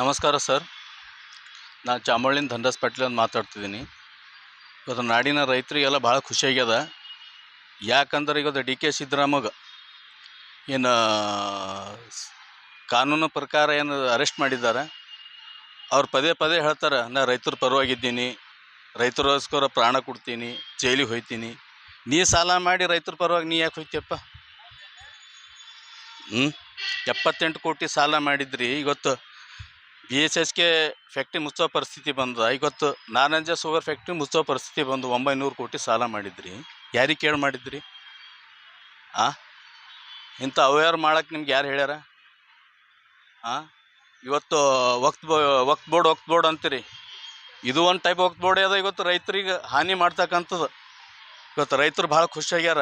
ನಮಸ್ಕಾರ ಸರ್. ನಾನು ಚಾಮಳ್ಳಿನ ಧನರಾಜ್ ಪಾಟೀಲ್ ಅಂತ ಮಾತಾಡ್ತಿದ್ದೀನಿ. ಇವತ್ತು ನಾಡಿನ ರೈತರಿಗೆಲ್ಲ ಭಾಳ ಖುಷಿಯಾಗ್ಯದ. ಯಾಕಂದ್ರೆ ಇವತ್ತು ಡಿ ಕೆ ಸಿದ್ದರಾಮಗ ಏನು ಕಾನೂನು ಪ್ರಕಾರ ಏನು ಅರೆಸ್ಟ್ ಮಾಡಿದ್ದಾರೆ. ಅವ್ರು ಪದೇ ಪದೇ ಹೇಳ್ತಾರೆ, ನಾ ರೈತರ ಪರವಾಗಿದ್ದೀನಿ ರೈತರೋಸ್ಕರ ಪ್ರಾಣ ಕೊಡ್ತೀನಿ, ಜೈಲಿಗೆ ಹೋಯ್ತೀನಿ. ನೀ ಸಾಲ ಮಾಡಿ ರೈತರ ಪರವಾಗಿ ನೀ ಯಾಕೆ ಹೋಯ್ತಿಯಪ್ಪ? ಹ್ಞೂ ಎಪ್ಪತ್ತೆಂಟು ಕೋಟಿ ಸಾಲ ಮಾಡಿದ್ರಿ, ಇವತ್ತು ಬಿ ಎಸ್ ಎಸ್ಗೆ ಫ್ಯಾಕ್ಟ್ರಿ ಮುಚ್ಚೋ ಪರಿಸ್ಥಿತಿ ಬಂದ ಇವತ್ತು ನಾನಂಜ ಸುಗರ್ ಫ್ಯಾಕ್ಟ್ರಿ ಮುಚ್ಚೋ ಪರಿಸ್ಥಿತಿ ಬಂದು ಒಂಬೈನೂರು ಕೋಟಿ ಸಾಲ ಮಾಡಿದ್ರಿ. ಯಾರಿಗೆ ಕೇಳಿ ಮಾಡಿದ್ರಿ? ಆ? ಇಂಥ ಅವೇರ್ ಮಾಡಕ್ಕೆ ನಿಮ್ಗೆ ಯಾರು ಹೇಳ್ಯಾರ? ಆ? ಇವತ್ತು ವಕ್ತ್ ವಕ್ತ್ ಬೋರ್ಡ್ ವಕ್ತ್ ಬೋರ್ಡ್ ಅಂತೀರಿ. ಇದು ಒಂದು ಟೈಪ್ ವಕ್ತ್ ಬೋರ್ಡ್ ಅದ ಇವತ್ತು ರೈತರಿಗೆ ಹಾನಿ ಮಾಡ್ತಕ್ಕಂಥದ್ದು. ಇವತ್ತು ರೈತರು ಭಾಳ ಖುಷಿಯಾಗ್ಯಾರ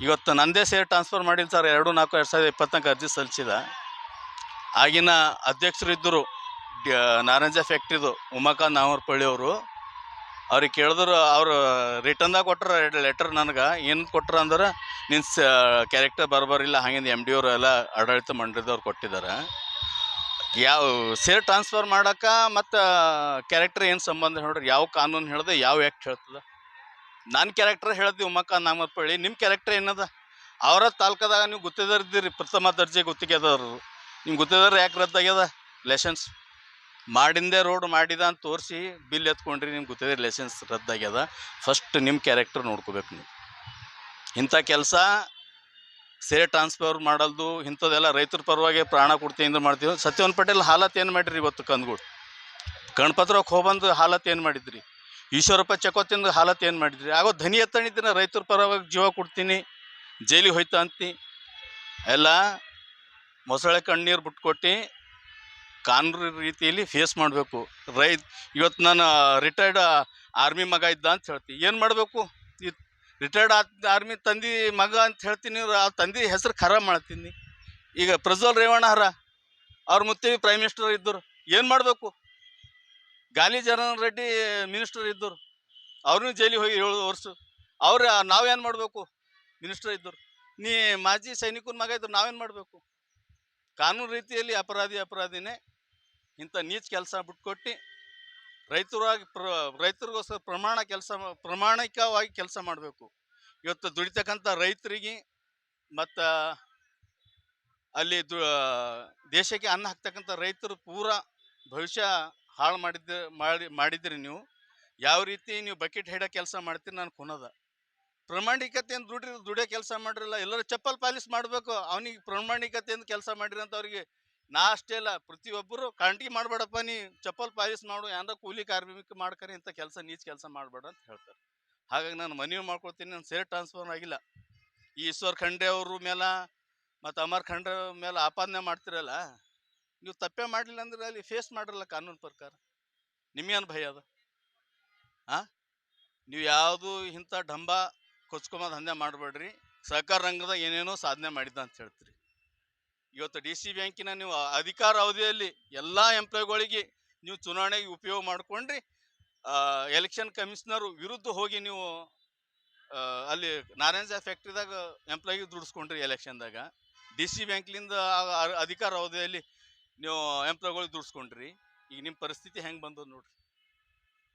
ಇವತ್ತು ನಂದೇ ಸೇರ್ ಟ್ರಾನ್ಸ್ಫರ್ ಮಾಡಿಲ್ಲ ಸರ್ ಎರಡು ನಾಲ್ಕು ಎರಡು ಸಾವಿರದ ಇಪ್ಪತ್ನಾಲ್ಕು ಅರ್ಜಿ ಸಲ್ಲಿಸಿದ. ಆಗಿನ ಅಧ್ಯಕ್ಷರು ಇದ್ದರು ನಾರಂಜ ಫ್ಯಾಕ್ಟ್ರಿದು ಉಮಾಕಾಂತ್ ನಾವರ್ಪಳ್ಳಿ ಅವರು. ಅವ್ರಿಗೆ ಕೇಳಿದ್ರು, ಅವರು ರಿಟರ್ನ್ದಾಗ ಕೊಟ್ಟರು ಲೆಟರ್ ನನಗೆ. ಏನು ಕೊಟ್ಟರು ಅಂದ್ರೆ ನಿನ್ನ ಸ ಕ್ಯಾರೆಕ್ಟರ್ ಬರಬರಿಲ್ಲ ಹಾಗೆಂದು ಎಂ ಡಿ ಅವರು ಎಲ್ಲ ಆಡಳಿತ ಮಂಡಳಿದವ್ರು ಕೊಟ್ಟಿದ್ದಾರೆ ಯಾವ ಸೇರ್ ಟ್ರಾನ್ಸ್ಫರ್ ಮಾಡೋಕೆ ಮತ್ತು ಕ್ಯಾರೆಕ್ಟರ್ ಏನು ಸಂಬಂಧ ಹೇಳ್ರಿ? ಯಾವ ಕಾನೂನು ಹೇಳಿದೆ, ಯಾವ ಆ್ಯಕ್ಟ್ ಹೇಳ್ತದೆ? ನನ್ನ ಕ್ಯಾರೆಕ್ಟರ್ ಹೇಳ್ದಿ ಉಮಾಕಾಂತ್ ನಾಮರ್ಪಳ್ಳಿ ನಿಮ್ಮ ಕ್ಯಾರೆಕ್ಟರ್ ಏನದ? ಅವರ ತಾಲೂಕದಾಗ ನೀವು ಗುತ್ತಿದಾರ ಇದ್ದೀರಿ ಪ್ರಥಮ ದರ್ಜೆ ಗುತ್ತಿಗೆದವರು ನಿಮ್ಗೆ ಗೊತ್ತಿದ್ದಾರೆ ಯಾಕೆ ರದ್ದಾಗ್ಯದ? ಲೈಸೆನ್ಸ್ ಮಾಡಿಂದೇ ರೋಡ್ ಮಾಡಿದ ಅಂತ ತೋರಿಸಿ ಬಿಲ್ ಎತ್ಕೊಂಡ್ರಿ, ನಿಮ್ಗೆ ಗೊತ್ತಿದೆ ಲೈಸೆನ್ಸ್ ರದ್ದಾಗ್ಯದ. ಫಸ್ಟ್ ನಿಮ್ಮ ಕ್ಯಾರೆಕ್ಟರ್ ನೋಡ್ಕೋಬೇಕು ನೀವು. ಇಂಥ ಕೆಲಸ ಸೇರೆ ಟ್ರಾನ್ಸ್ಫರ್ ಮಾಡಲ್ದು, ಇಂಥದ್ದೆಲ್ಲ ರೈತರ ಪರವಾಗಿ ಪ್ರಾಣ ಕೊಡ್ತೀನಿ ಮಾಡ್ತೀವಿ. ಸತ್ಯವನ್ ಪಟೇಲ್ ಹಾಲತ್ ಏನು ಮಾಡಿರಿ ಇವತ್ತು ಕಂದ್ಗೂಡು? ಗಣಪತ್ರಕ್ಕೆ ಹೋಗ್ಬಂದು ಹಾಲತ್ ಏನು ಮಾಡಿದ್ರಿ? ಈಶ್ವರಪ್ಪ ಚಕೋತಿಂದ ಹಾಲತ್ ಏನು ಮಾಡಿದ್ರಿ? ಆಗೋ ಧನಿ ಎತ್ತಣಿದ್ದೀನ ರೈತರ ಪರವಾಗಿ ಜೀವ ಕೊಡ್ತೀನಿ, ಜೈಲಿಗೆ ಹೋಯ್ತಾ ಅಂತಿ. ಎಲ್ಲ ಮೊಸಳೆ ಕಣ್ಣೀರು ಬಿಟ್ಕೊಟ್ಟು ಕಾನೂನು ರೀತಿಯಲ್ಲಿ ಫೇಸ್ ಮಾಡಬೇಕು. ರೈ ಇವತ್ತು ನಾನು ರಿಟೈರ್ಡ್ ಆರ್ಮಿ ಮಗ ಇದ್ದ ಅಂತ ಹೇಳ್ತೀನಿ ಏನು ಮಾಡಬೇಕು? ರಿಟೈರ್ಡ್ ಆರ್ಮಿ ತಂದೆ ಮಗ ಅಂತ ಹೇಳ್ತೀನಿ ಆ ತಂದೆ ಹೆಸರು ಖರಾಬ್ ಮಾಡ್ತೀನಿ. ಈಗ ಪ್ರಜ್ವಲ್ ರೇವಣ್ಣ ಹರ ಅವ್ರ ಮುತ್ತಿ ಪ್ರೈಮ್ ಮಿನಿಸ್ಟರ್ ಇದ್ದರು. ಏನು ಮಾಡಬೇಕು? ಗಾಲಿ ಜನಾರ್ದನ್ ರೆಡ್ಡಿ ಮಿನಿಸ್ಟರ್ ಇದ್ದರು. ಅವ್ರನ್ನೂ ಜೈಲಿಗೆ ಹೋಗಿ ಏಳು ವರ್ಷ. ಅವ್ರು ನಾವೇನು ಮಾಡಬೇಕು? ಮಿನಿಸ್ಟರ್ ಇದ್ದರು. ನೀ ಮಾಜಿ ಸೈನಿಕನ ಮಗ ಇದ್ದರು ನಾವೇನು ಮಾಡಬೇಕು? ಕಾನೂನು ರೀತಿಯಲ್ಲಿ ಅಪರಾಧಿ ಅಪರಾಧಿನೇ ಇಂಥ ನೀಚ್ ಕೆಲಸ ಬಿಟ್ಕೊಟ್ಟು ರೈತರಾಗಿ ಪ್ರ, ರೈತರಿಗೋಸ್ಕರ ಪ್ರಮಾಣ ಕೆಲಸ ಪ್ರಮಾಣಿಕವಾಗಿ ಕೆಲಸ ಮಾಡಬೇಕು. ಇವತ್ತು ದುಡಿತಕ್ಕಂಥ ರೈತರಿಗೆ ಮತ್ತು ಅಲ್ಲಿ ದು ದೇಶಕ್ಕೆ ಅನ್ನ ಹಾಕ್ತಕ್ಕಂಥ ರೈತರು ಪೂರ ಭವಿಷ್ಯ ಹಾಳು ಮಾಡಿದ್ದ, ಮಾಡಿ, ಮಾಡಿದ್ರಿ ನೀವು. ಯಾವ ರೀತಿ ನೀವು ಬಕೆಟ್ ಹಿಡೋ ಕೆಲಸ ಮಾಡ್ತೀರಿ ನಾನು ಕೊನದ ಪ್ರಾಮಾಣಿಕತೆಯಿಂದ ದುಡಿ ದುಡಿಯೋ ಕೆಲಸ ಮಾಡಿರಲ್ಲ. ಎಲ್ಲರೂ ಚಪ್ಪಲ್ ಪಾಲಿಸ್ ಮಾಡಬೇಕು. ಅವನಿಗೆ ಪ್ರಾಮಾಣಿಕತೆಯಿಂದ ಕೆಲಸ ಮಾಡಿರಿ ಅಂತ ಅವ್ರಿಗೆ ನಾ ಅಷ್ಟೇ ಅಲ್ಲ, ಪ್ರತಿಯೊಬ್ಬರು ಕಾಂಟಿ ಮಾಡಬೇಡಪ್ಪ ನೀ ಚಪ್ಪಲ್ ಪಾಲಿಸ್ ಮಾಡು ಯಾಂದ ಕೂಲಿ ಕಾರ್ಮಿಕ ಮಾಡ್ಕರಿ ಇಂಥ ಕೆಲಸ, ನೀಚ್ ಕೆಲಸ ಮಾಡಬೇಡ ಅಂತ ಹೇಳ್ತಾರೆ. ಹಾಗಾಗಿ ನಾನು ಮನವಿ ಮಾಡ್ಕೊಳ್ತೀನಿ, ನಾನು ಸೇರ್ ಟ್ರಾನ್ಸ್ಫರ್ ಆಗಿಲ್ಲ. ಈ ಈಶ್ವರ್ ಖಂಡೆ ಅವ್ರ ಮೇಲೆ ಮತ್ತು ಅಮರ್ ಖಂಡ್ರೆ ಮೇಲೆ ಆಪಾದನೆ ಮಾಡ್ತಿರಲ್ಲ, ನೀವು ತಪ್ಪೇ ಮಾಡಲಿಲ್ಲ ಅಂದ್ರೆ ಅಲ್ಲಿ ಫೇಸ್ ಮಾಡಿರಲ್ಲ ಕಾನೂನು ಪ್ರಕಾರ. ನಿಮ್ಗೇನು ಭಯ ಅದ? ಹಾಂ ನೀವು ಯಾವುದು ಇಂಥ ಡಂಬ ಕೊಚ್ಕೊಂಬ ದಂಧೆ ಮಾಡಬೇಡ್ರಿ ಸಹಕಾರ ರಂಗದಾಗ ಏನೇನೋ ಸಾಧನೆ ಮಾಡಿದ್ದ ಅಂತ ಹೇಳ್ತೀರಿ. ಇವತ್ತು ಡಿ ಸಿ ಬ್ಯಾಂಕಿನ ನೀವು ಅಧಿಕಾರ ಅವಧಿಯಲ್ಲಿ ಎಲ್ಲ ಎಂಪ್ಲಾಯ್ಗಳಿಗೆ ನೀವು ಚುನಾವಣೆಗೆ ಉಪಯೋಗ ಮಾಡ್ಕೊಂಡ್ರಿ. ಎಲೆಕ್ಷನ್ ಕಮಿಷನರ್ ವಿರುದ್ಧ ಹೋಗಿ ನೀವು ಅಲ್ಲಿ ನಾರಾಯಣ ಫ್ಯಾಕ್ಟ್ರಿದಾಗ ಎಂಪ್ಲಾಯಿಗೆ ದುಡಿಸ್ಕೊಂಡ್ರಿ ಎಲೆಕ್ಷನ್ದಾಗ. ಡಿ ಸಿ ಬ್ಯಾಂಕ್ಲಿಂದ ಅಧಿಕಾರ ಅವಧಿಯಲ್ಲಿ ನೀವು ಎಂಪ್ಲಾಯ್ಗಳಿಗೆ ದುಡಿಸ್ಕೊಂಡ್ರಿ. ಈಗ ನಿಮ್ಮ ಪರಿಸ್ಥಿತಿ ಹೆಂಗೆ ಬಂದದ ನೋಡ್ರಿ.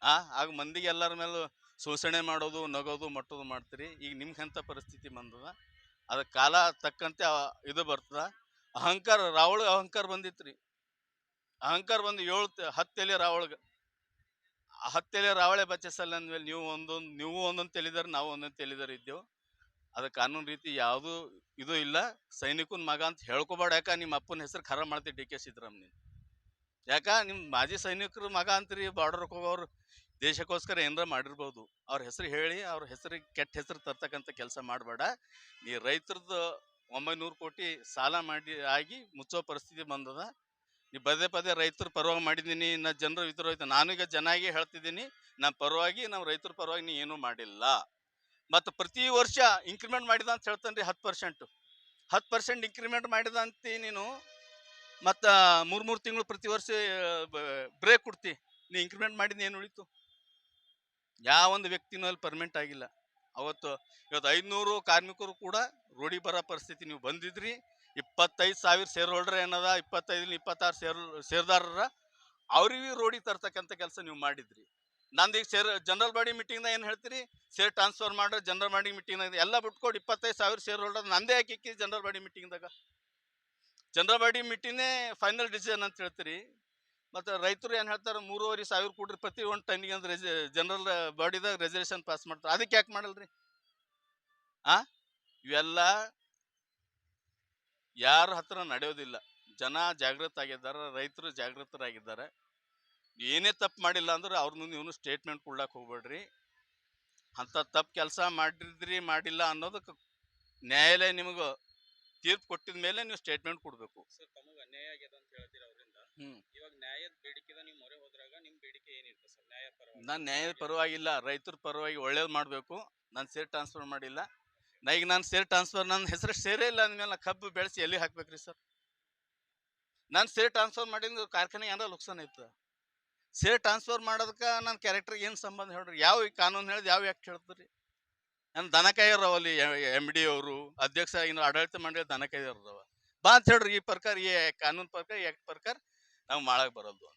ಆ, ಆಗ ಮಂದಿಗೆ ಎಲ್ಲರ ಮೇಲೂ ಶೋಷಣೆ ಮಾಡೋದು, ನಗೋದು, ಮಟ್ಟೋದು ಮಾಡ್ತೀರಿ. ಈಗ ನಿಮ್ಗೆ ಎಂಥ ಪರಿಸ್ಥಿತಿ ಬಂದದ? ಅದಕ್ಕೆ ಕಾಲ ತಕ್ಕಂತೆ ಇದು ಬರ್ತದ. ಅಹಂಕಾರ ರಾವಳಗ ಅಹಂಕಾರ ಬಂದಿತ್ರಿ. ಅಹಂಕಾರ ಬಂದು ಏಳು ಹತ್ತೆಲೆ ರಾವಳಗ. ಹತ್ತೆಲೆ ರಾವಳೆ ಬಚ್ಚಿಸಲ್ಲ ಅಂದ್ಮೇಲೆ ನೀವು ಒಂದೊಂದು ನೀವು ಒಂದೊಂದು ತಿಳಿದಾರೆ ನಾವು ಒಂದೊಂದು ತಿಳಿದಾರೆ ಇದ್ದೇವೆ. ಅದು ಕಾನೂನು ರೀತಿ ಯಾವುದು ಇದು ಇಲ್ಲ. ಸೈನಿಕನ ಮಗ ಅಂತ ಹೇಳ್ಕೊಬೇಡ. ಯಾಕ ನಿಮ್ಮ ಅಪ್ಪನ ಹೆಸರು ಖರ ಮಾಡ್ತೀವಿ ಡಿ ಕೆ ಸಿದ್ದರಾಮಯ್ಯ ಯಾಕ? ನಿಮ್ಮ ಮಾಜಿ ಸೈನಿಕರ ಮಗ ಅಂತೀರಿ ಬಾರ್ಡರ್ ಹೋಗೋರು ದೇಶಕ್ಕೋಸ್ಕರ ಏನಾರ ಮಾಡಿರ್ಬೋದು. ಅವ್ರ ಹೆಸರು ಹೇಳಿ, ಅವ್ರ ಹೆಸರಿಗೆ ಕೆಟ್ಟ ಹೆಸರು ತರ್ತಕ್ಕಂಥ ಕೆಲಸ ಮಾಡಬೇಡ. ಈ ರೈತರದ್ದು ಒಂಬೈನೂರು ಕೋಟಿ ಸಾಲ ಮಾಡಿ, ಆಗಿ ಮುಚ್ಚೋ ಪರಿಸ್ಥಿತಿ ಬಂದದ. ನೀ ಪದೇ ಪದೇ ರೈತರ ಪರವಾಗಿ ಮಾಡಿದ್ದೀನಿ ನಾ ಜನರು ಇದ್ರ ಹೋಯ್ತು. ನಾನು ಈಗ ಜನಾಗಿ ಹೇಳ್ತಿದ್ದೀನಿ ನಮ್ಮ ಪರವಾಗಿ ನಮ್ಮ ರೈತರ ಪರವಾಗಿ ನೀ ಏನೂ ಮಾಡಿಲ್ಲ. ಮತ್ತು ಪ್ರತಿ ವರ್ಷ ಇನ್ಕ್ರಿಮೆಂಟ್ ಮಾಡಿದ ಅಂತ ಹೇಳ್ತಾನೆ ರೀ ಹತ್ತು ಪರ್ಸೆಂಟು ಹತ್ತು ಪರ್ಸೆಂಟ್ ಇನ್ಕ್ರಿಮೆಂಟ್ ಮಾಡಿದ ಅಂತ ನೀನು, ಮತ್ತು ಮೂರು ಮೂರು ತಿಂಗಳು ಪ್ರತಿ ವರ್ಷ ಬ್ರೇಕ್ ಕೊಡ್ತಿ. ನೀ ಇನ್ಕ್ರಿಮೆಂಟ್ ಮಾಡಿದ ಏನು ಉಳಿತು? ಯಾವ ಒಂದು ವ್ಯಕ್ತಿನೂ ಅಲ್ಲಿ ಪರ್ಮನೆಂಟ್ ಆಗಿಲ್ಲ. ಅವತ್ತು ಇವತ್ತು ಐದುನೂರು ಕಾರ್ಮಿಕರು ಕೂಡ ರೋಡಿ ಬರೋ ಪರಿಸ್ಥಿತಿ ನೀವು ಬಂದಿದ್ರಿ. ಇಪ್ಪತ್ತೈದು ಸಾವಿರ ಶೇರ್ ಹೋಲ್ಡರ್ ಏನದ ಇಪ್ಪತ್ತೈದು ಇಪ್ಪತ್ತಾರು ಶೇರ್ ಶೇರ್ದಾರರ ಅವ್ರಿಗೆ ರೋಡಿ ತರ್ತಕ್ಕಂಥ ಕೆಲಸ ನೀವು ಮಾಡಿದ್ರಿ. ನಂದು ಈಗ ಸೇರ್ ಜನರಲ್ ಬಾಡಿ ಮೀಟಿಂಗ್ದಾಗ ಏನು ಹೇಳ್ತೀರಿ? ಸೇರ್ ಟ್ರಾನ್ಸ್ಫರ್ ಮಾಡ್ರೆ ಜನರಲ್ ಬಾಡಿ ಮೀಟಿಂಗ್ನಾಗ ಎಲ್ಲ ಬಿಟ್ಕೊಂಡು, ಇಪ್ಪತ್ತೈದು ಸಾವಿರ ಶೇರ್ ಹೋಲ್ಡರ್ ನಂದೇ ಹಾಕಿ ಜನರಲ್ ಬಾಡಿ ಮೀಟಿಂಗ್ದಾಗ ಜನರಲ್ ಬಾಡಿ ಮೀಟಿಂಗೇ ಫೈನಲ್ ಡಿಸಿಷನ್ ಅಂತ ಹೇಳ್ತೀರಿ. ಮತ್ತು ರೈತರು ಏನು ಹೇಳ್ತಾರೆ, ಮೂರುವರೆ ಸಾವಿರ ಕೋಟಿ ಪ್ರತಿ ಒಂದು ಟನ್ನಿಗೆ ಅಂದ್ರೆ ಜನರಲ್ ಬಾಡಿದಾಗ ರೆಸಲ್ಯೂಷನ್ ಪಾಸ್ ಮಾಡ್ತಾರೆ. ಅದಕ್ಕೆ ಯಾಕೆ ಮಾಡಲ್ರಿ? ಆ? ಇವೆಲ್ಲ ಯಾರ ಹತ್ರ ನಡೆಯೋದಿಲ್ಲ. ಜನ ಜಾಗೃತ ಆಗಿದ್ದಾರೆ ರೈತರು ಜಾಗೃತರಾಗಿದ್ದಾರೆ ಏನೇ ತಪ್ಪು ಮಾಡಿಲ್ಲ ಅಂದ್ರೆ ಅವ್ರ ಮುಂದೆ ಇವನು ಸ್ಟೇಟ್ಮೆಂಟ್ ಕೊಡ್ಲಾಕ್ ಹೋಗ್ಬೇಡ್ರಿ. ಅಂಥ ತಪ್ಪು ಕೆಲಸ ಮಾಡಿದ್ರಿ, ಮಾಡಿಲ್ಲ ಅನ್ನೋದಕ್ಕೆ ನ್ಯಾಯಾಲಯ ನಿಮಗೆ ತೀರ್ಪು ಕೊಟ್ಟಿದ ಮೇಲೆ ನೀವು ಸ್ಟೇಟ್ಮೆಂಟ್ ಕೊಡಬೇಕು. ಅನ್ಯಾಯ ಆಗ್ಯದ ಅಂತ ಹೇಳ್ತೀರ? ಹ್ಮ್. ಇವಾಗ ನ್ಯಾಯದ ಬೇಡಿಕೆದ ನೀವು ಮೊರೆ ಹೋದ್ರಾಗ ನಿಮ್ ಬೇಡಿಕೆ ಏನಿರುತ್ತೆ ಸರ್? ನ್ಯಾಯ ಪರವಾಗಿ. ನಾನು ನ್ಯಾಯದ ಪರವಾಗಿಲ್ಲ ರೈತರ ಪರವಾಗಿ ಒಳ್ಳೇದು ಮಾಡಬೇಕು. ನಾನು ಸೇರ್ ಟ್ರಾನ್ಸ್ಫರ್ ಮಾಡಿಲ್ಲ. ನಾ ಈಗ ನಾನು ಸೇರ್ ಟ್ರಾನ್ಸ್ಫರ್ ನನ್ನ ಹೆಸರು ಸೇರೇ ಇಲ್ಲ ಅಂದಮೇಲೆ ಕಬ್ಬು ಬೆಳೆಸಿ ಎಲ್ಲಿ ಹಾಕ್ಬೇಕ್ರಿ ಸರ್? ನಾನು ಸೇರ್ ಟ್ರಾನ್ಸ್ಫರ್ ಮಾಡಿದ ಕಾರ್ಖಾನೆ ಏನಾರ ಲುಕ್ಸಾನ್ ಐತೆ? ಸೇರ್ ಟ್ರಾನ್ಸ್ಫರ್ ಮಾಡೋದಕ್ಕೆ ನನ್ನ ಕ್ಯಾರೆಕ್ಟರ್ಗೆ ಏನು ಸಂಬಂಧ ಹೇಳ್ರಿ? ಯಾವ ಕಾನೂನು ಹೇಳಿದ್ ಯಾವ ಯಾಕೆ ಹೇಳ್ತೀರಿ ನನ್ನ ದನಕಾಯರವ ಕಾಯೋರು ಅಲ್ಲಿ ಎಂ ಡಿ ಅವರು ಅಧ್ಯಕ್ಷ ಏನು ಆಡಳಿತ ಮಂಡಳಿ ದನಕಾಯರವ ಬಾ ಅಂತ ಹೇಳ್ರಿ ಈ ಪ್ರಕಾರ ಈ ಕಾನೂನು ಪ್ರಕಾರ ಈ ಆ್ಯಕ್ಟ್ ಪ್ರಕಾರ. ನಾವು ಮಾಡೋಕೆ ಬರಲ್ದು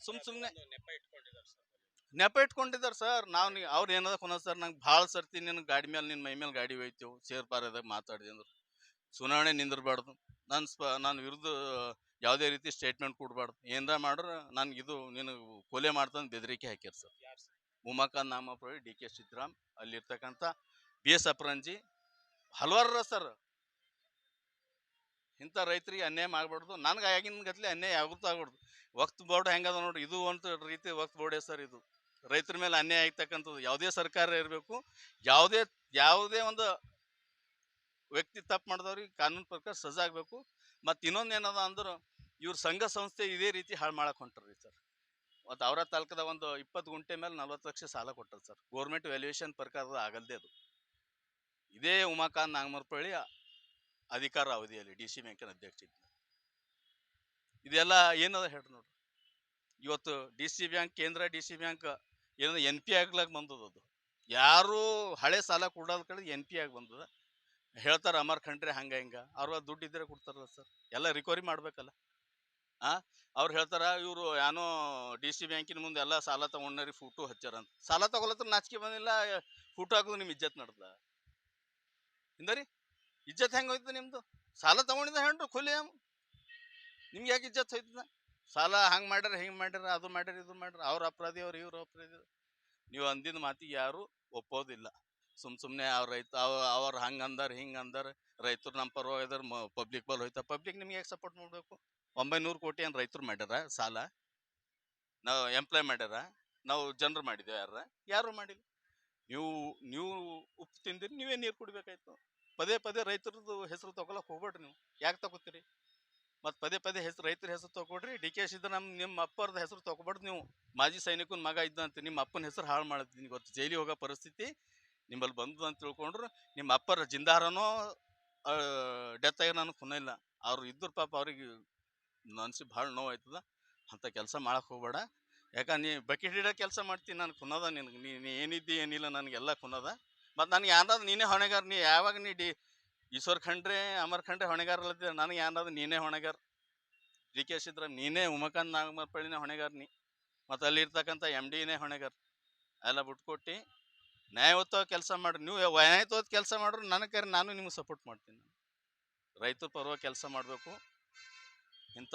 ಸುಮ್ ಸುಮ್ನೆ ನೆಪ ಇಟ್ಕೊಂಡಿದ್ದಾರೆ ಸರ್. ನೆಪ ಇಟ್ಕೊಂಡಿದ್ದಾರೆ ಸರ್. ನಾವು ಅವ್ರು ಏನದ ಕೊನ ಸರ್ ನಂಗೆ ಭಾಳ ಸರ್ತಿ ನಿನ್ನ ಗಾಡಿ ಮೇಲೆ ನಿನ್ನ ಮೈ ಮೇಲೆ ಗಾಡಿ ಒಯ್ತೇವೆ ಸೇರ್ ಪಾರದಾಗ ಮಾತಾಡಿದೆ ಅಂದ್ರೆ. ಚುನಾವಣೆ ನಿಂದಿರಬಾರ್ದು. ನಾನು ಸ್ಪ ನಾನು ವಿರುದ್ಧ ಯಾವುದೇ ರೀತಿ ಸ್ಟೇಟ್ಮೆಂಟ್ ಕೊಡಬಾರ್ದು. ಏನಾರ ಮಾಡ್ರೆ ನನ್ಗೆ ಇದು ನೀನು ಕೊಲೆ ಮಾಡ್ತಂದ್ ಬೆದರಿಕೆ ಹಾಕ್ಯಾರ ಸರ್. ಯಾರು ಸರ್? ಉಮಾಕಾಂತ್ ನಾಮಪ್ರವಿ ಡಿ ಕೆ ಸಿದ್ದರಾಮ್ ಅಲ್ಲಿರ್ತಕ್ಕಂಥ ಬಿ ಎಸ್ ಅಪರಂಜಿ. ಹಲವಾರ ಸರ್. ಇಂಥ ರೈತರಿಗೆ ಅನ್ಯಾಯ ಮಾಡಬಾರ್ದು. ನನಗೆ ಆಗಿನ ಗತ್ಲೆ ಅನ್ಯಾಯ ಆಗುತ್ತಾ ಆಗ್ಬಾರ್ದು ವಕ್ತ್ ಬೋರ್ಡ್ ಹೆಂಗದ ನೋಡ್ರಿ? ಇದು ಒಂದು ರೀತಿ ವಕ್ತ್ ಬೋರ್ಡೇ ಸರ್ ಇದು. ರೈತರ ಮೇಲೆ ಅನ್ಯಾಯ ಆಗ್ತಕ್ಕಂಥದ್ದು. ಯಾವುದೇ ಸರ್ಕಾರ ಇರಬೇಕು, ಯಾವುದೇ ಯಾವುದೇ ಒಂದು ವ್ಯಕ್ತಿ ತಪ್ಪು ಮಾಡಿದವ್ರಿಗೆ ಕಾನೂನು ಪ್ರಕಾರ ಸಜಾಗಬೇಕು ಮತ್ತು ಇನ್ನೊಂದು ಏನದ ಅಂದ್ರೆ ಇವ್ರ ಸಂಘ ಸಂಸ್ಥೆ ಇದೇ ರೀತಿ ಹಾಳು ಮಾಡಕ್ಕೆ ಹೊಂಟ್ರಿ ಸರ್. ಮತ್ತು ಅವರ ತಾಲೂಕದ ಒಂದು ಇಪ್ಪತ್ತು ಗುಂಟೆ ಮೇಲೆ ನಲ್ವತ್ತು ಲಕ್ಷ ಸಾಲ ಕೊಟ್ಟರು ಸರ್. ಗೋರ್ಮೆಂಟ್ ವ್ಯಾಲ್ಯೂಯೇಷನ್ ಪ್ರಕಾರ ಆಗಲ್ದೇ ಅದು. ಇದೇ ಉಮಾಕಾಂತ್ ನಾಗಮರ್ಪಳ್ಳಿ ಅಧಿಕಾರ ಅವಧಿಯಲ್ಲಿ ಡಿ ಸಿ ಬ್ಯಾಂಕಿನ ಅಧ್ಯಕ್ಷ ಇದ್ದ ಇದೆಲ್ಲ ಏನದ ಹೇಳ್ರಿ ನೋಡ್ರಿ. ಇವತ್ತು ಡಿ ಸಿ ಬ್ಯಾಂಕ್, ಕೇಂದ್ರ ಡಿ ಸಿ ಬ್ಯಾಂಕ್ ಏನಂದ್ರೆ ಎನ್ ಪಿ ಆಗ್ಲಾಕ್ ಬಂದದ ಅದು. ಯಾರು ಹಳೆ ಸಾಲ ಕೊಡೋದ್ ಕಡೆ ಎನ್ ಪಿ ಆಗಿ ಬಂದದ. ಹೇಳ್ತಾರೆ ಅಮರ್ ಖಂಡ್ರೆ ಹಂಗ ಹಿಂಗ. ಅವ್ರ ದುಡ್ಡು ಇದ್ರೆ ಕೊಡ್ತಾರಲ್ಲ ಸರ್. ಎಲ್ಲ ರಿಕವರಿ ಮಾಡ್ಬೇಕಲ್ಲ. ಆ? ಅವ್ರು ಹೇಳ್ತಾರ ಇವರು ಏನೋ ಡಿ ಸಿ ಬ್ಯಾಂಕಿನ ಮುಂದೆ ಎಲ್ಲ ಸಾಲ ತಗೊಂಡ್ರಿ ಫೋಟೋ ಹಚ್ಚಾರ ಅಂತ. ಸಾಲ ತಗೊಳತ್ರ ನಾಚಿಕೆ ಬಂದಿಲ್ಲ, ಫೋಟೋ ಹಾಕೋದು ನಿಮ್ಮ ಇಜ್ಜತ್ ನಡ್ದ ಹಿಂದರಿ? ಇಜ್ಜತ್ ಹೆಂಗೆ ಹೋಯ್ತು ನಿಮ್ದು? ಸಾಲ ತಗೊಂಡಿದ್ದ ಹೇಳ್ರು ಖುಲಿ ನಿಮ್ಗೆ ಯಾಕೆ ಇಜ್ಜತ್ ಹೋಯ್ತದ? ಸಾಲ ಹಂಗೆ ಮಾಡ್ಯಾರ, ಹಿಂಗೆ ಮಾಡ್ಯಾರ, ಅದು ಮಾಡ್ಯಾರ, ಇದು ಮಾಡ್ಯಾರ, ಅವ್ರ ಅಪರಾಧಿ, ಅವ್ರು ಇವ್ರು ಅಪರಾಧಿ. ನೀವು ಅಂದಿದ ಮಾತಿಗೆ ಯಾರು ಒಪ್ಪೋದಿಲ್ಲ. ಸುಮ್ ಸುಮ್ಮನೆ ಅವ್ರ ರೈತ, ಅವ, ಅವ್ರು ಹಂಗೆ ಅಂದಾರ, ಹಿಂಗೆ ಅಂದಾರ, ರೈತರು ನಮ್ಮ ಪರವಾಗಿದ್ದಾರೆ ಮ ಪಬ್ಲಿಕ್ ಬಲ್ ಹೋಯ್ತಾ. ಪಬ್ಲಿಕ್ ನಿಮ್ಗೆ ಯಾಕೆ ಸಪೋರ್ಟ್ ಮಾಡಬೇಕು? ಒಂಬೈನೂರು ಕೋಟಿ ಏನು ರೈತರು ಮಾಡ್ಯಾರ ಸಾಲ? ನಾವು ಎಂಪ್ಲಾಯ್ ಮಾಡ್ಯಾರ? ನಾವು ಜನರು ಮಾಡಿದ್ದೇವೆ ಯಾರ ಯಾರು ಮಾಡಿಲ್ಲ. ನೀವು ನೀವು ಉಪ್ಪು ತಿಂದಿರಿ, ನೀವೇ ನೀರು ಕುಡಿಬೇಕಾಯ್ತು. ಪದೇ ಪದೇ ರೈತರದ್ದು ಹೆಸರು ತಗೊಳಕ್ ಹೋಗ್ಬೇಡ್ರಿ ನೀವು. ಯಾಕೆ ತಗೋತೀರಿ? ಮತ್ತು ಪದೇ ಪದೇ ಹೆಸರು ರೈತರ ಹೆಸರು ತಗೊಡ್ರಿ ಡಿ ಕೆ ಇದ್ದ ನಮ್ಮ ನಿಮ್ಮ ಅಪ್ಪರದ ಹೆಸರು ತಗೊಬಾರ್ದು ನೀವು. ಮಾಜಿ ಸೈನಿಕನ ಮಗ ಇದ್ದಂತ ನಿಮ್ಮ ಅಪ್ಪನ ಹೆಸರು ಹಾಳು ಮಾಡ್ತೀನಿ ಗೊತ್ತು ಜೈಲಿಗೆ ಹೋಗೋ ಪರಿಸ್ಥಿತಿ ನಿಮ್ಮಲ್ಲಿ ಬಂದು ಅಂತ ತಿಳ್ಕೊಂಡ್ರು. ನಿಮ್ಮ ಅಪ್ಪರ ಜಿಂದಾರನೋ ಡೆತ್ ಆಗಿ ನನಗೆ ಇಲ್ಲ. ಅವ್ರು ಇದ್ದರು ಪಾಪ ಅವ್ರಿಗೆ ನನ್ಸಿ ಭಾಳ ನೋವು ಆಯ್ತದ ಅಂಥ ಕೆಲಸ ಮಾಡಕ್ಕೆ ಹೋಗ್ಬೇಡ. ಯಾಕಂದ್ರೆ ನೀ ಬಕೆಟ್ ಹಿಡೋ ಕೆಲಸ ಮಾಡ್ತೀನಿ ನಾನು ಕುನದ ನಿನಗೆ. ನೀ ಏನಿದ್ದಿ ಏನಿಲ್ಲ ನನಗೆಲ್ಲ ಕುನದ ಮತ್ತು ನನಗೆ ಯಾರಾದ್ರೂ ನೀನೇ ಹೊಣೆಗಾರ, ನೀ ಯಾವಾಗ ನೀ ಡಿ ಈಶ್ವರ್ ಖಂಡ್ರೆ, ಅಮರ್ ಖಂಡ್ರೆ ಹೊಣೆಗಾರ ಅಲ್ಲತ್ತಿರ ನನಗೆ ಯಾರಾದ್ರೂ ನೀನೇ ಹೊಣೆಗಾರ. ಡಿ ಕೆ ಸಿದ್ದರಾಮ್ ನೀನೇ ಉಮಕಾಂತ್ ನಾಗಮರ್ಪಳ್ಳಿನೇ ಹೊಣೆಗಾರ ನೀ. ಮತ್ತು ಅಲ್ಲಿ ಇರ್ತಕ್ಕಂಥ ಎಂ ಡಿನೇ ಹೊಣೆಗಾರ. ಎಲ್ಲ ಬಿಟ್ಕೊಟ್ಟು ನ್ಯಾಯಯುತ ಕೆಲಸ ಮಾಡ್ರಿ ನೀವು ನ್ಯಾಯಯುತ ಕೆಲಸ ಮಾಡ್ರು ನನಗೆ ಕರೆ ನಾನು ನಿಮ್ಗೆ ಸಪೋರ್ಟ್ ಮಾಡ್ತೀನಿ ರೈತರ ಪರವಾಗಿ ಕೆಲಸ ಮಾಡಬೇಕು. ಇಂಥ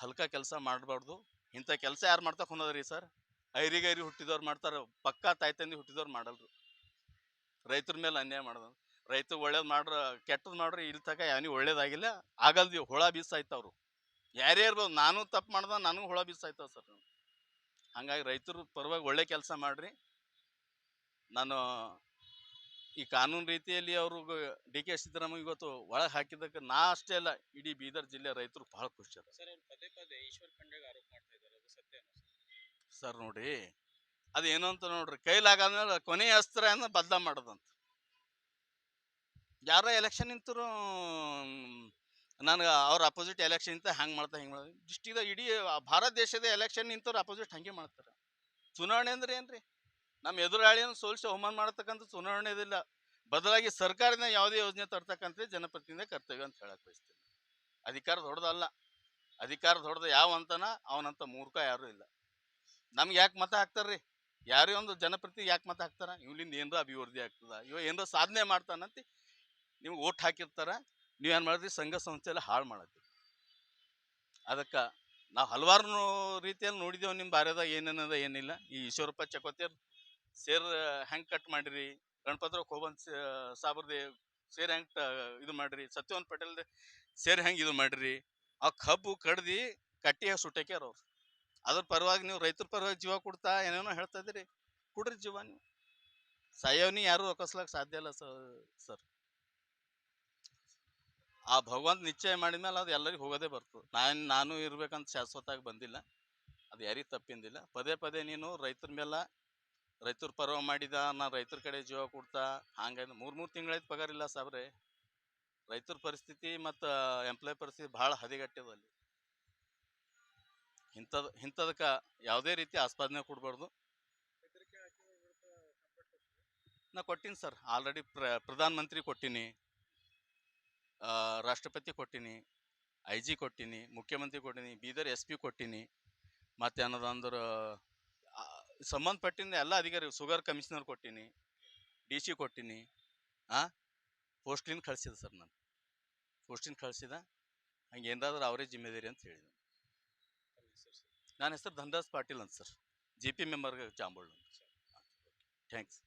ಹಲ್ಕ ಕೆಲಸ ಮಾಡಬಾರ್ದು. ಇಂಥ ಕೆಲಸ ಯಾರು ಮಾಡ್ತಾ ಕುನ್ನದ್ರಿ ಸರ್? ಐರಿಗೈರಿ ಹುಟ್ಟಿದವ್ರು ಮಾಡ್ತಾರೆ, ಪಕ್ಕಾ ತಾಯ್ತಂದಿ ತಂದೆ ಹುಟ್ಟಿದವ್ರು ಮಾಡಲ್ರು. ರೈತರ ಮೇಲೆ ಅನ್ಯಾಯ ಮಾಡ್ದ ರೈತ ಒಳ್ಳೇದು ಮಾಡ್ರ ಕೆಟ್ಟದ್ದು ಮಾಡ್ರಿ ಇಲ್ಲಿ ತಕ ಯಾನಿ ಒಳ್ಳೇದಾಗಿಲ್ಲ. ಆಗಲ್ದಿ ಹುಳ ಬೀಸಾಯ್ತವ್ರು. ಯಾರೇ ಇರ್ಬೋದು ನಾನು ತಪ್ಪು ಮಾಡ್ದ ನನಗೂ ಹುಳ ಬೀಸಾಯ್ತವ ಸರ್ ಹಂಗಾಗಿ ರೈತರ ಪರವಾಗಿ ಒಳ್ಳೆ ಕೆಲಸ ಮಾಡ್ರಿ. ನಾನು ಈ ಕಾನೂನು ರೀತಿಯಲ್ಲಿ ಅವರು ಡಿ ಕೆ ಸಿದ್ದರಾಮಯ್ಯ ಇವತ್ತು ಒಳಗೆ ಹಾಕಿದ್ದಕ್ಕೆ ನಾ ಅಷ್ಟೇ ಅಲ್ಲ ಇಡೀ ಬೀದರ್ ಜಿಲ್ಲೆ ರೈತರು ಭಾಳ ಖುಷಿ ಅದ. ಸರ್ ಅವ್ರು ಅದು ಏನು ಅಂತ ನೋಡ್ರಿ. ಕೈಲಾಗಾದ್ಮೇಲೆ ಕೊನೆಯ ಅಸ್ತ್ರ ಅನ್ನ ಬದಲ ಮಾಡೋದಂತ. ಯಾರ ಎಲೆಕ್ಷನ್ ನಿಂತರು ನನಗೆ ಅವ್ರ ಅಪೋಸಿಟ್ ಎಲೆಕ್ಷನ್ ಇಂತ ಹೆಂಗೆ ಮಾಡ್ತಾ ಹಿಂಗೆ. ಮಾಡ್ತಾರೆ ಡಿಸ್ಟಿಕ್ದಾಗ ಇಡೀ ಭಾರತ ದೇಶದ ಎಲೆಕ್ಷನ್ ನಿಂತವ್ರು ಅಪೋಸಿಟ್ ಹಂಗೆ ಮಾಡ್ತಾರೆ. ಚುನಾವಣೆ ಅಂದ್ರೆ ಏನ್ರಿ? ನಮ್ಮ ಎದುರಾಳಿಯನ್ನು ಸೋಲಿಸಿ ಅವಮಾನ ಮಾಡತಕ್ಕಂಥ ಚುನಾವಣೆ ಇದಿಲ್ಲ. ಬದಲಾಗಿ ಸರ್ಕಾರದಿಂದ ಯಾವುದೇ ಯೋಜನೆ ತರ್ತಕ್ಕಂಥ ಜನಪ್ರತಿನಿಧಿ ಕರ್ತವ್ಯ ಅಂತ ಹೇಳಕ್ ಬಯಸ್ತೀನಿ. ಅಧಿಕಾರ ದೊಡ್ಡದಲ್ಲ. ಅಧಿಕಾರ ದೊಡ್ಡದು ಯಾವ ಅಂತನ ಅವನಂತ ಮೂರ್ಖ ಯಾರೂ ಇಲ್ಲ. ನಮ್ಗೆ ಯಾಕೆ ಮತ ಹಾಕ್ತಾರ್ರಿ? ಯಾರೇ ಒಂದು ಜನಪ್ರತಿ ಯಾಕೆ ಮತ ಹಾಕ್ತಾರ? ಇವ್ಲಿಂದ ಏನರ ಅಭಿವೃದ್ಧಿ ಆಗ್ತದ? ಇವ ಏನರ ಸಾಧನೆ ಮಾಡ್ತಾನಂತ ನೀವು ಓಟ್ ಹಾಕಿರ್ತಾರ ಏನು ಮಾಡಿದ್ರಿ? ಸಂಘ ಸಂಸ್ಥೆ ಎಲ್ಲ ಹಾಳು ಮಾಡತ್ತೀರಿ ಅದಕ್ಕೆ ನಾವು ಹಲವಾರು ರೀತಿಯಲ್ಲಿ ನೋಡಿದ್ದೇವೆ ನಿಮ್ಮ ಬಾರ್ಯದಾಗ ಏನೇನದ ಏನಿಲ್ಲ. ಈ ಈಶ್ವರಪ್ಪ ಚಕೋತಿಯರ್ ಸೇರ್ ಹೆಂಗೆ ಕಟ್ ಮಾಡಿರಿ? ಗಣಪತರಾವ್ ಕೋಬನ್ ಸಾಬ್ರದೇ ಸೇರ್ ಹೆಂಗೆ ಇದು ಮಾಡಿರಿ? ಸತ್ಯವಂತ ಪಟೇಲ್ ಸೇರ್ ಹೆಂಗೆ ಇದು ಮಾಡಿರಿ? ಆ ಕಬ್ಬು ಕಡ್ದು ಕಟ್ಟಿಯಾಗ ಸುಟ್ಟಾಕ್ಯಾರ ಅವ್ರು. ಅದ್ರ ಪರವಾಗಿ ನೀವು ರೈತರ ಪರವಾಗಿ ಜೀವ ಕೊಡ್ತಾ ಏನೇನೋ ಹೇಳ್ತಾ ಇದ್ದೀರಿ. ಕೊಡ್ರಿ ಜೀವ ನೀವು. ಸಾಯೋನಿ ಯಾರು ರೊಕ್ಕಸ್ಲಕ್ ಸಾಧ್ಯ ಇಲ್ಲ ಸರ್. ಆ ಭಗವಂತ ನಿಶ್ಚಯ ಮಾಡಿದ್ಮೇಲೆ ಅದು ಎಲ್ಲರಿಗೂ ಹೋಗೋದೇ ಬರ್ತದೆ ನಾನು ನಾನು ಇರ್ಬೇಕಂತ ಶಾಶ್ವತಾಗಿ ಬಂದಿಲ್ಲ. ಅದು ಯಾರಿಗೆ ತಪ್ಪಿಂದಿಲ್ಲ. ಪದೇ ಪದೇ ನೀನು ರೈತರ ಮೇಲೆ ರೈತರ ಪರ್ವ ಮಾಡಿದ, ನಾ ರೈತರ ಕಡೆ ಜೀವ ಕೊಡ್ತಾ ಹಂಗಾಗಿ ಮೂರು ಮೂರು ತಿಂಗಳಾಯ್ತು ಪಗಾರ ಇಲ್ಲ ಸಾಬ್ರೆ. ರೈತರ ಪರಿಸ್ಥಿತಿ ಮತ್ತು ಎಂಪ್ಲಾಯ್ ಪರಿಸ್ಥಿತಿ ಭಾಳ ಹದಗೆಟ್ಟದ ಅಲ್ಲಿ. ಇಂಥದ್ದು ಇಂಥದಕ್ಕೆ ಯಾವುದೇ ರೀತಿ ಆಸ್ಪಾದನೆ ಕೊಡಬಾರ್ದು. ನಾ ಕೊಟ್ಟೀನಿ ಸರ್, ಆಲ್ರೆಡಿ ಪ್ರ, ಪ್ರಧಾನ ಮಂತ್ರಿ ಕೊಟ್ಟೀನಿ ರಾಷ್ಟ್ರಪತಿ ಕೊಟ್ಟೀನಿ ಐ ಜಿ ಕೊಟ್ಟೀನಿ, ಮುಖ್ಯಮಂತ್ರಿ ಕೊಟ್ಟೀನಿ, ಬೀದರ್ ಎಸ್ ಪಿ ಕೊಟ್ಟೀನಿ, ಮತ್ತು ಅನ್ನೋದು ಅಂದ್ರೆ ಸಂಬಂಧಪಟ್ಟಿನ ಎಲ್ಲ ಅಧಿಕಾರಿ, ಶುಗರ್ ಕಮಿಷನರ್ ಕೊಟ್ಟೀನಿ, ಡಿ ಸಿ ಕೊಟ್ಟೀನಿ ಹಾಂ ಪೋಸ್ಟಿನ ಕಳಿಸಿದೆ ಸರ್ ನಾನು. ಪೋಸ್ಟಿನ ಕಳಿಸಿದ, ಹಂಗೆ ಏನಾದರೂ ಅವರೇ ಜಿಮ್ಮೆದಾರಿ ಅಂತ ಹೇಳಿದೆ. ನನ್ನ ಹೆಸರು ಧನದಾಸ್ ಪಾಟೀಲ್ ಅಂತ ಸರ್. ಜಿ ಪಿ ಮೆಂಬರ್ಗೆ ಜಾಂಬೋಳ್ ಥ್ಯಾಂಕ್ಸ್